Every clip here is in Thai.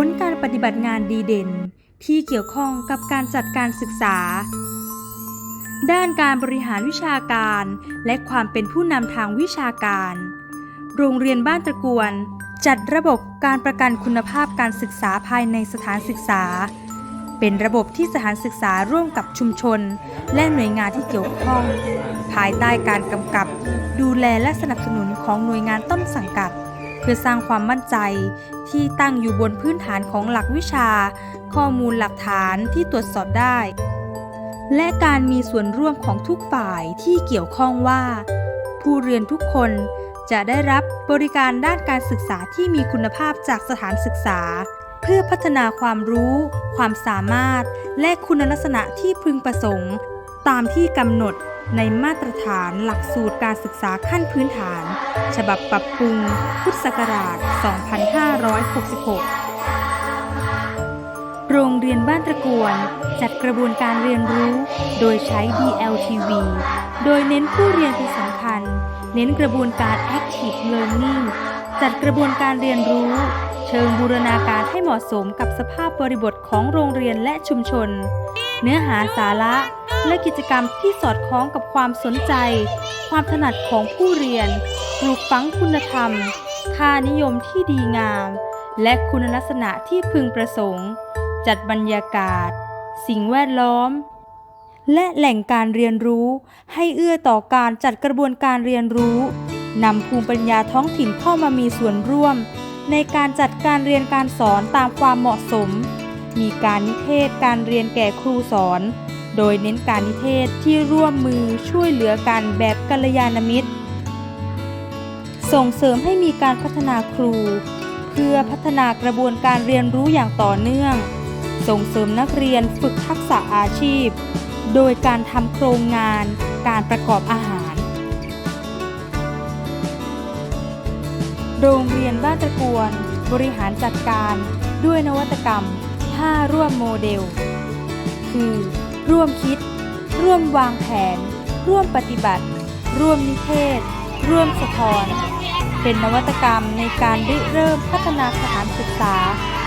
ผลการปฏิบัติงานดีเด่น ที่เกี่ยวข้องกับการจัดการศึกษา ด้านการบริหารวิชาการและความเป็นผู้นำทางวิชาการ โรงเรียนบ้านตะกวน จัดระบบการประกันคุณภาพการศึกษาภายในสถานศึกษา เป็นระบบที่สถานศึกษาร่วมกับชุมชน และหน่วยงานที่เกี่ยวข้อง ภายใต้การกำกับ ดูแลและสนับสนุนของหน่วยงานต้นสังกัด พื่อสร้างความมั่นใจที่ตั้งอยู่บนพื้นฐานของหลักวิชา ข้อมูลหลักฐานที่ตรวจสอบได้ และการมีส่วนร่วมของทุกฝ่ายที่เกี่ยวข้องว่า ผู้เรียนทุกคนจะได้รับบริการด้านการศึกษาที่มีคุณภาพจากสถานศึกษา เพื่อพัฒนาความรู้ ความสามารถ และคุณลักษณะที่พึงประสงค์ ตามที่กำหนดในมาตรฐานหลักสูตรการศึกษาขั้นพื้นฐาน ฉบับปรับปรุง พุทธศักราช 2566 โรงเรียนบ้านตะกวนจัดกระบวนการเรียนรู้ โดยใช้ DLTV โดยเน้นผู้เรียนเป็นสำคัญ เน้นกระบวนการ Active Learning จัดกระบวนการเรียนรู้ เชิงบูรณาการให้เหมาะสมกับสภาพบริบทของโรงเรียนและชุมชน เนื้อหาสาระ และกิจกรรมที่สอดคล้องกับความสนใจ ความถนัดของผู้เรียนปลูกฝังคุณธรรม ค่านิยมที่ดีงาม และคุณลักษณะที่พึงประสงค์ จัดบรรยากาศ สิ่งแวดล้อม และแหล่งการเรียนรู้ให้เอื้อต่อการจัดกระบวนการเรียนรู้นำภูมิปัญญาท้องถิ่นเข้ามามีส่วนร่วม ในการจัดการเรียนการสอนตามความเหมาะสม มีการนิเทศการเรียนแก่ครูสอน โดยเน้นการนิเทศที่ร่วมมือช่วยเหลือกันแบบกัลยาณมิตร ส่งเสริมให้มีการพัฒนาครู เพื่อพัฒนากระบวนการเรียนรู้อย่างต่อเนื่อง ส่งเสริมนักเรียนฝึกทักษะอาชีพ โดยการทำโครงงาน การประกอบอาหาร โรงเรียนบ้านตะกวน บริหารจัดการด้วยนวัตกรรม 5 ร่วมโมเดล คือ ร่วมคิด ร่วมวางแผน ร่วมปฏิบัติ ร่วมนิเทศ ร่วมสะท้อน เป็นนวัตกรรมในการริเริ่มพัฒนาสถานศึกษา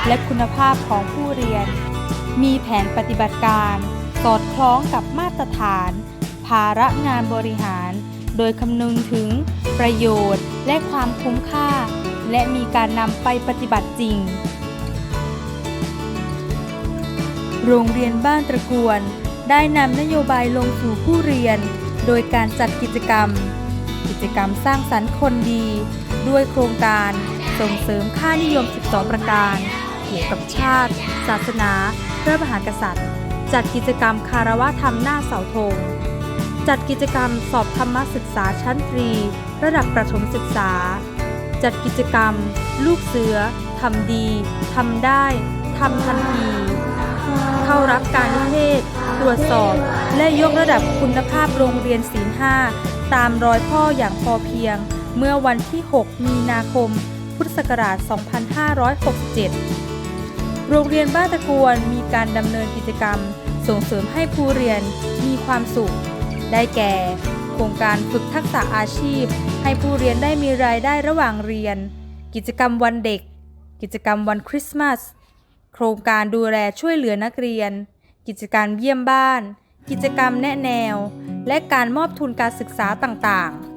และคุณภาพของผู้เรียน มีแผนปฏิบัติการ สอดคล้องกับมาตรฐาน ภาระงานบริหาร โดยคำนึงถึงประโยชน์และความคุ้มค่า และมีการนำไปปฏิบัติจริง โรงเรียนบ้านตระกวน ได้นำนโยบายลงสู่ผู้เรียน โดยการจัดกิจกรรม กิจกรรมสร้างสรรค์คนดี ด้วยโครงการส่งเสริมค่านิยม 12 ประการ เกี่ยวกับชาติ ศาสนา พระมหากษัตริย์ จัดกิจกรรมคารวะธรรมหน้าเสาธง จัดกิจกรรมสอบธรรมศึกษาชั้นตรี ระดับประถมศึกษา จัดกิจกรรม ลูกเสือทำดีทำได้ทำทันที เข้ารับการนิเทศ ตรวจสอบ และยกระดับคุณภาพโรงเรียนศีลห้าตามรอยพ่ออย่างพอเพียง เมื่อวันที่ 6 มีนาคม พุทธศักราช 2567 โรงเรียนบ้านตะกวนมีการดำเนินกิจกรรม ส่งเสริมให้ผู้เรียนมีความสุข ได้แก่ โครงการฝึกทักษะอาชีพ ให้ผู้เรียนได้มีรายได้ระหว่างเรียน กิจกรรมวันเด็ก กิจกรรมวันคริสต์มาส ครงการดูแลช่วยเหลือนักเรียน กิจกรรมเยี่ยมบ้าน กิจกรรมแนะแนว และการมอบทุนการศึกษาต่างๆ